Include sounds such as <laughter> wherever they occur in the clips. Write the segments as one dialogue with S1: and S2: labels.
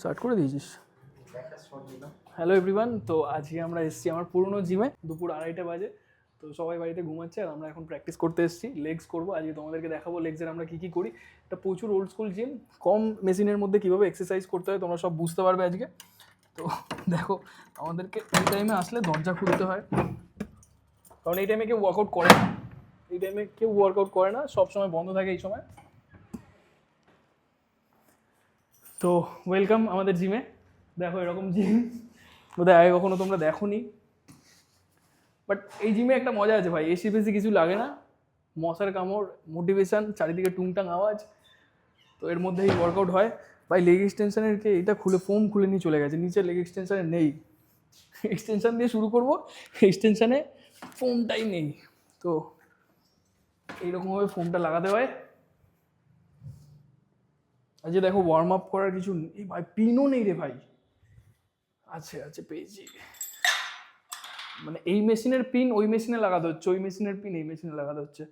S1: Start করে দিয়েছিস? Hello everyone তো আজকে আমরা এসেছি আমার পুরনো জিমে দুপুর আড়াইটা বাজে। তো সবাই বাড়িতে ঘুমাচ্ছে আর আমরা এখন প্র্যাকটিস করতে এসেছি। লেগস করব আজকে তোমাদেরকে দেখাবো লেগসের আমরা কী কী করি। এটা প্রচুর ওল্ড স্কুল জিম কম মেশিনের মধ্যে কীভাবে এক্সারসাইজ করতে হয় তোমরা সব বুঝতে পারবে আজকে। তো দেখো আমাদেরকে এই টাইমে আসলে দরজা খুলতে হয়। কারণ এই টাইমে কেউ ওয়ার্কআউট করে না। এই টাইমে কেউ ওয়ার্কআউট করে না সব সময় বন্ধ থাকে এই সময়। তো ওয়েলকাম আমাদের জিমে দেখো এরকম জিম বোধহয় আগে কখনো তোমরা দেখোনি। বাট এই জিমে একটা মজা আছে ভাই। এসি বেশি কিছু লাগে না। মশার কামড় মোটিভেশন চারিদিকে টুংটাং আওয়াজ। তো এর মধ্যেই ওয়ার্কআউট হয়। ভাই লেগ এক্সটেনশনের কে এটা খুলে ফোম খুলে নিয়ে চলে গেছে। নিচে লেগ এক্সটেনশনে নেই। এক্সটেনশন দিয়ে শুরু করব। এক্সটেনশানে ফোমটাই নেই। তো এইরকমভাবে ফোমটা লাগাতে হয়। আজকে দেখো ওয়ার্ম আপ করার কিছু নেই। ভাই পিনও নেই রে ভাই। আছে আছে, পেয়েছি। মানে এই মেশিনের পিন ওই মেশিনে লাগাতে হচ্ছে, ওই মেশিনের পিন এই মেশিনে লাগাতে হচ্ছে।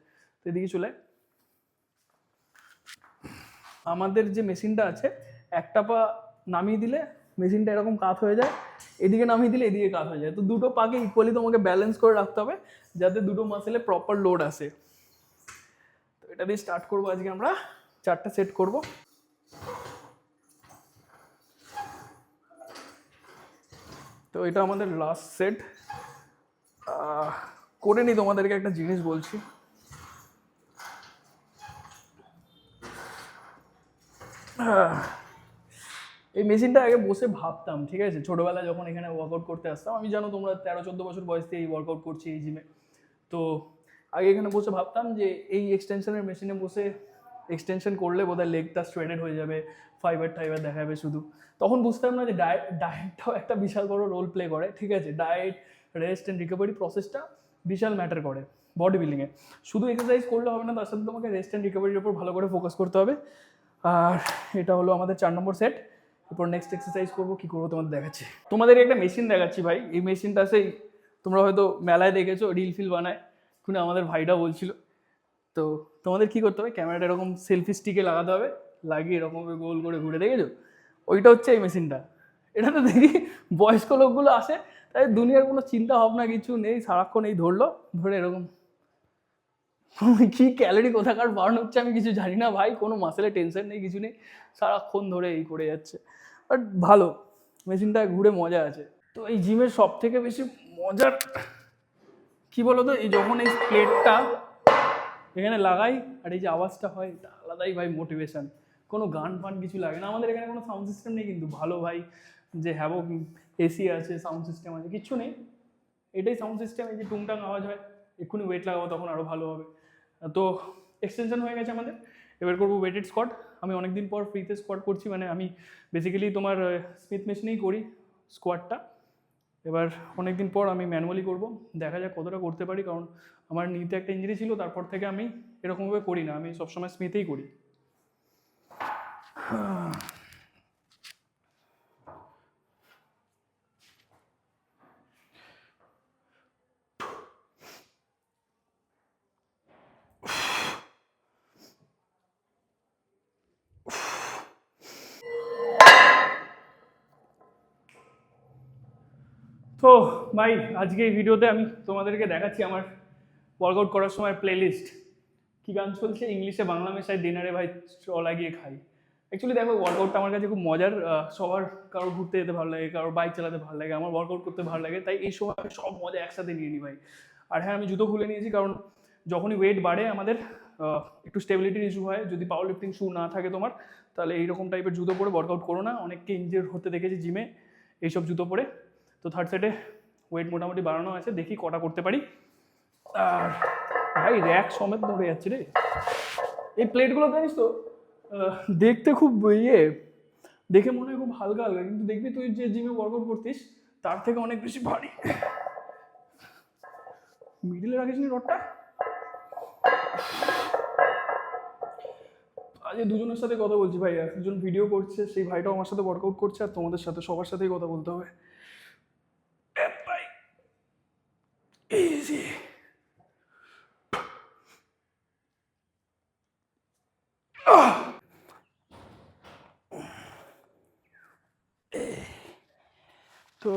S1: তো এদিকে চলে। আমাদের যে মেশিনটা আছে, একটা পা নামিয়ে দিলে মেশিনটা এরকম কাত হয়ে যায়, এদিকে নামিয়ে দিলে এদিকে কাত হয়ে যায়। তো দুটো পাকে ইকুয়ালি তোমাকে ব্যালেন্স করে রাখতে হবে, যাতে দুটো মাসেলে প্রপার লোড আসে। তো এটা দিয়ে স্টার্ট করব আজকে আমরা। চারটা সেট করব। তো এটা আমাদের লাস্ট সেট করে নি তোমাদেরকে একটা জিনিস বলছি। এই মেশিনটা আগে বসে ভাবতাম, ঠিক আছে? ছোটবেলায় যখন এখানে ওয়ার্কআউট করতে আসতাম, আমি জানো তোমরা তেরো চোদ্দ বছর বয়স থেকে এই ওয়ার্কআউট করছি এই জিমে তো আগে এখানে বসে ভাবতাম যে এই এক্সটেনশনের মেশিনে বসে এক্সটেনশন করলে বোধহয় লেগটা স্ট্রেডেড হয়ে যাবে ফাইবার টাইবার দেখা যাবে শুধু। তখন বুঝতাম না যে ডায়েট ডায়েটটাও একটা বিশাল বড় রোল প্লে করে, ঠিক আছে? ডায়েট রেস্ট অ্যান্ড রিকভারি প্রসেসটা বিশাল ম্যাটার করে বডি বিল্ডিংয়ে শুধু এক্সারসাইজ করলে হবে না, তার সাথে তোমাকে রেস্ট অ্যান্ড রিকভারির উপর ভালো করে ফোকাস করতে হবে। আর এটা হলো আমাদের চার নম্বর সেট এরপর নেক্সট এক্সারসাইজ করব, কী করব তোমাদের দেখাচ্ছি। তোমাদের একটা মেশিন দেখাচ্ছি ভাই। এই মেশিনটা সেই, তোমরা হয়তো মেলায় দেখেছ রিল ফিল বানায়। কিন্তু আমাদের ভাইটা বলছিল। তো তোমাদের কি করতে হবে? ক্যামেরাটা এরকম সেলফি স্টিকে লাগাতে হবে। লাগিয়ে এরকমভাবে গোল করে ঘুরে, দেখেছ? ওইটা হচ্ছে এই মেশিনটা এটাতে দেখি বয়স্ক লোকগুলো আসে, তাই দুনিয়ার কোনো চিন্তা ভাবনা কিছু নেই, সারাক্ষণ এই ধরলো, ধরে এরকম। কি ক্যালোরি কোথাকার বার্ন হচ্ছে আমি কিছু জানি না ভাই, কোনো মাসেলে টেনশন নেই, কিছু নেই, সারাক্ষণ ধরে এই করে যাচ্ছে। বাট ভালো মেশিনটা ঘুরে মজা আছে। তো এই জিমের সব থেকে বেশি মজার, কি বলো তো এই যখন এই প্লেটটা এখানে লাগাই আর এই যে আওয়াজটা হয়, এটা আলাদাই ভাই মোটিভেশন কোনো গান ফান কিছু লাগে না। আমাদের এখানে কোনো সাউন্ড সিস্টেম নেই কিন্তু। ভালো ভাই, যে হ্যাভো এসি আছে সাউন্ড সিস্টেম আছে কিচ্ছু নেই। এটাই সাউন্ড সিস্টেম এই যে টুংটাং আওয়াজ হয়, এক্ষুনি ওয়েট লাগাবো, তখন আরও ভালো হবে। তো এক্সটেনশন হয়ে গেছে আমাদের। এবার করব ওয়েটেড স্কোয়াড আমি অনেকদিন পর ফ্রিতে স্কোয়াড করছি মানে আমি বেসিক্যালি তোমার স্মিথ মেশিনেই করি স্কোয়াডটা এবার অনেকদিন পর আমি ম্যানুয়ালি করব। দেখা যাক কতটা করতে পারি, কারণ আমার নিতে একটা ইঞ্জুরি ছিল, তারপর থেকে আমি এরকমভাবে করি না, আমি সবসময় স্মিথেই করি। তো, ভাই, আজকে এই ভিডিওতে আমি তোমাদেরকে দেখাচ্ছি আমার ওয়ার্কআউট করার সময় প্লেলিস্ট কী গান চলছে? ইংলিশে, বাংলা মেশায় ডিনারে ভাই চ লাগিয়ে খাই। অ্যাকচুয়ালি দেখো ওয়ার্কআউটটা আমার কাছে খুব মজার সবার কারোর ঘুরতে যেতে ভালো লাগে, কারোর বাইক চালাতে ভালো লাগে, আমার ওয়ার্কআউট করতে ভালো লাগে, তাই এই সময় আমি সব মজা একসাথে নিয়ে নিই ভাই। আর হ্যাঁ আমি জুতো খুলে নিয়েছি কারণ যখনই ওয়েট বাড়ে আমাদের একটু স্টেবিলিটির ইস্যু হয়। যদি পাওয়ার লিফটিং শু না থাকে তোমার, তাহলে এইরকম টাইপের জুতো পরে ওয়ার্কআউট করো না। অনেককে ইঞ্জিওর হতে দেখেছি জিমে এইসব জুতো পরে। তো থার্ড সেটে ওয়েট মোটামুটি বাড়ানো আছে, দেখি কটা করতে পারি। ভাই র্যাক সমেত ধরে যাচ্ছে রে। এই প্লেটগুলো জানিস তো দেখতে খুব ইয়ে দেখে মনে হয় খুব হালকা হালকা, কিন্তু দেখবি তুই যে জিমে ওয়ার্কআউট করতিস, তার থেকে অনেক বেশি ভারী। মিডিলে রাখিস নি রডটা? আজকে দুজনের সাথে কথা বলছি ভাই একজন ভিডিও করছে, সেই ভাইটাও আমার সাথে ওয়ার্কআউট করছে, আর তোমাদের সাথে, সবার সাথেই কথা বলতে হবে। ভাই ইজি তো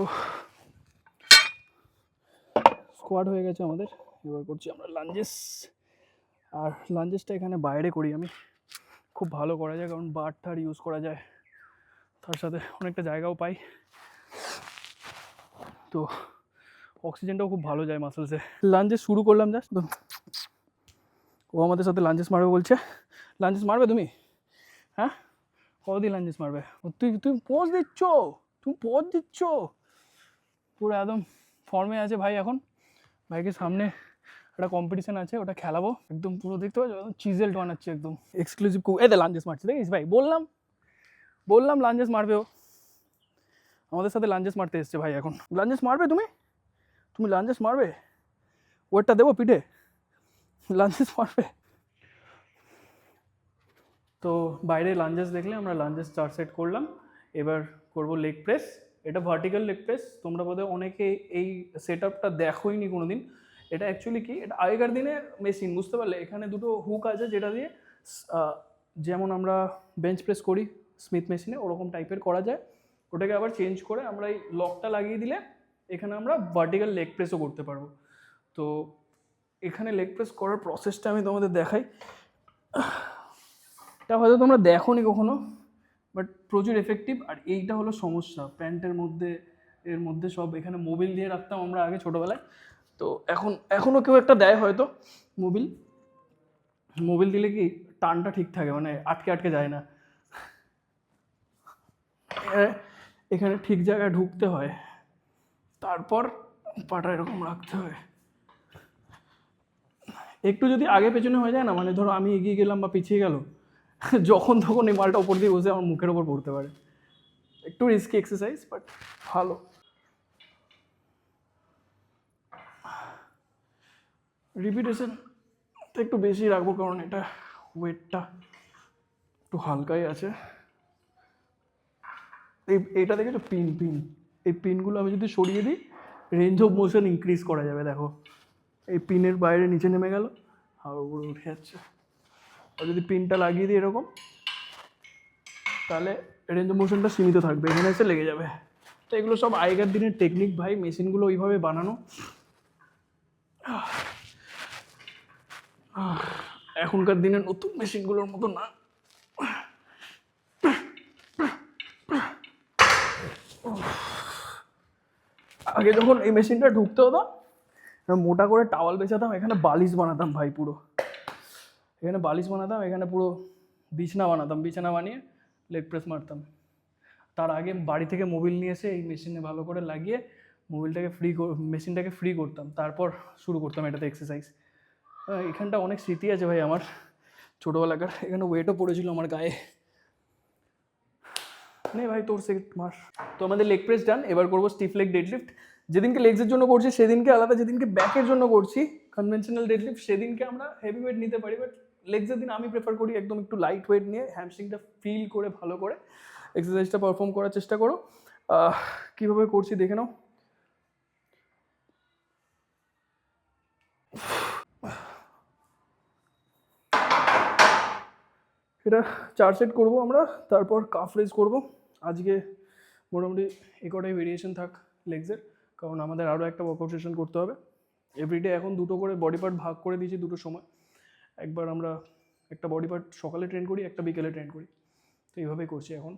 S1: স্কোয়াড হয়ে গেছে আমাদের। এবার করছি আমরা লাঞ্জেস আর লাঞ্জেসটা এখানে বাইরে করি আমি। খুব ভালো করা যায়, কারণ বার টার ইউজ করা যায়। তার সাথে অনেকটা জায়গাও পাই। তো অক্সিজেনটাও খুব ভালো যায় মাসেলসে লাঞ্জেস শুরু করলাম জাস্ট ও আমাদের সাথে লাঞ্চেস মারবে বলছে। লাঞ্চেস মারবে তুমি? হ্যাঁ? কতদিন লাঞ্চেস মারবে? তুই, তুমি পোজ দিচ্ছ? তুমি পোজ দিচ্ছ? পুরো একদম ফর্মে আছে ভাই এখন। ভাইকে সামনে একটা কম্পিটিশন আছে, ওটা খেলাবো। একদম পুরো দেখতে পাচ্ছ? একদম চিজেলড বানাচ্ছে একদম। এক্সক্লুসিভ এতে লাঞ্চেস মারছে। দেখিস ভাই, বললাম বললাম লাঞ্চেস মারবে ও। আমাদের সাথে লাঞ্চেস মারতে এসছে ভাই এখন। লাঞ্চেস মারবে তুমি? তুমি লাঞ্চেস মারবে? ওয়েটটা দেবো পিঠে। <laughs> লাঞ্জেস মারবে তো বাইরে লাঞ্জেস দেখলে আমরা লাঞ্জেস চার সেট করলাম। এবার করব লেগ প্রেস এটা ভার্টিক্যাল লেগ প্রেস তোমরা বোধহয় অনেকে এই সেট আপটা দেখোইনি কোনো দিন এটা অ্যাকচুয়ালি কি? এটা আগেকার দিনে মেশিন বুঝতে পারলে? এখানে দুটো হুক আছে যেটা দিয়ে যেমন আমরা বেঞ্চ প্রেস করি স্মিথ মেশিনে ওরকম টাইপের করা যায়। ওটাকে আবার চেঞ্জ করে আমরা এই লকটা লাগিয়ে দিলে, এখানে আমরা ভার্টিক্যাল লেগ প্রেসও করতে পারব। তো এখানে লেগ প্রেস করার প্রসেসটা আমি তোমাদের দেখাই। এটা হয়তো তোমরা দেখো নি কখনো বাট প্রচুর এফেক্টিভ আর এইটা হলো সমস্যা, প্যান্টের মধ্যে, এর মধ্যে সব এখানে মোবিল দিয়ে রাখতাম আমরা আগে ছোটোবেলায়। তো এখন এখনও কেউ একটা দেয় হয়তো মোবিল মোবিল দিলে কি টানটা ঠিক থাকে মানে আটকে আটকে যায় না। এ- এখানে ঠিক জায়গায় ঢুকতে হয়। তারপর পাটা এরকম রাখতে হয়। একটু যদি আগে পেছনে হয়ে যায় না মানে ধরো আমি এগিয়ে গেলাম বা পিছিয়ে গেল, <laughs> যখন তখন এই মালটা ওপর দিয়ে বসে আমার মুখের ওপর পড়তে পারে। একটু রিস্কি এক্সারসাইজ বাট ভালো। রিপিটেশন একটু বেশি রাখব, কারণ এটা ওয়েটটা একটু হালকাই আছে। এই, এইটা দেখেছ? Pin pin. এই পিনগুলো আমি যদি সরিয়ে দিই রেঞ্জ অফ মোশন ইনক্রিজ করা যাবে, দেখো। এই পিনের বাইরে নিচে নেমে গেল আর উপরে উঠে যাচ্ছে। আর যদি পিনটা লাগিয়ে দিই এরকম, তাহলে রেঞ্জ মোশনটা সীমিত থাকবে, এখানে এসে লেগে যাবে। তো এগুলো সব আগেকার দিনের টেকনিক ভাই, মেশিনগুলো ওইভাবে বানানো। এখনকার দিনের নতুন মেশিনগুলোর মতো না। আগে যখন এই মেশিনটা ঢুকতে হতো মোটা করে টাওয়াল বেছাতাম এখানে বালিশ বানাতাম ভাই পুরো। এখানে বালিশ বানাতাম, এখানে পুরো বিছনা বানাতাম, বিছানা বানিয়ে লেগ প্রেস মারতাম। তার আগে বাড়ি থেকে মোবিল নিয়ে এসে এই মেশিনে ভালো করে লাগিয়ে মোবিলটাকে ফ্রি মেশিনটাকে ফ্রি করতাম। তারপর শুরু করতাম এটাতে এক্সারসাইজ এখানটা অনেক স্মৃতি আছে ভাই আমার, ছোটোবেলাকার। এখানে ওয়েটও পড়েছিল আমার গায়ে। নে ভাই তোর সে মাস তো আমাদের লেগ প্রেস ডান এবার করব স্টিফ লেগ ডেডলিফট যেদিনকে লেগসের জন্য করছি, সেদিনকে আলাদা, যেদিনকে ব্যাকের জন্য করছি কনভেনশনাল ডেডলিফট সেদিনকে আমরা হেভি ওয়েট নিতে পারি বাট লেগসের দিন আমি প্রেফার করি একদম একটু লাইট ওয়েট নিয়ে হ্যামস্ট্রিংটা ফিল করে, ভালো করে এক্সারসাইজটা পারফর্ম করার চেষ্টা করো। কীভাবে করছি দেখে নাও। এটা চার সেট করব আমরা, তারপর কাফ রেজ করব। আজকে মোটামুটি এ কটাই ভেরিয়েশন থাক লেগসের কারণ আমাদের আরও একটা ওয়ার্কআউট সেশন করতে হবে। এভরিডে এখন দুটো করে বডি পার্ট ভাগ করে দিয়েছি দুটো সময়। একবার আমরা একটা বডি পার্ট সকালে ট্রেন করি, একটা বিকেলে ট্রেন করি। তো এইভাবেই করছি এখন।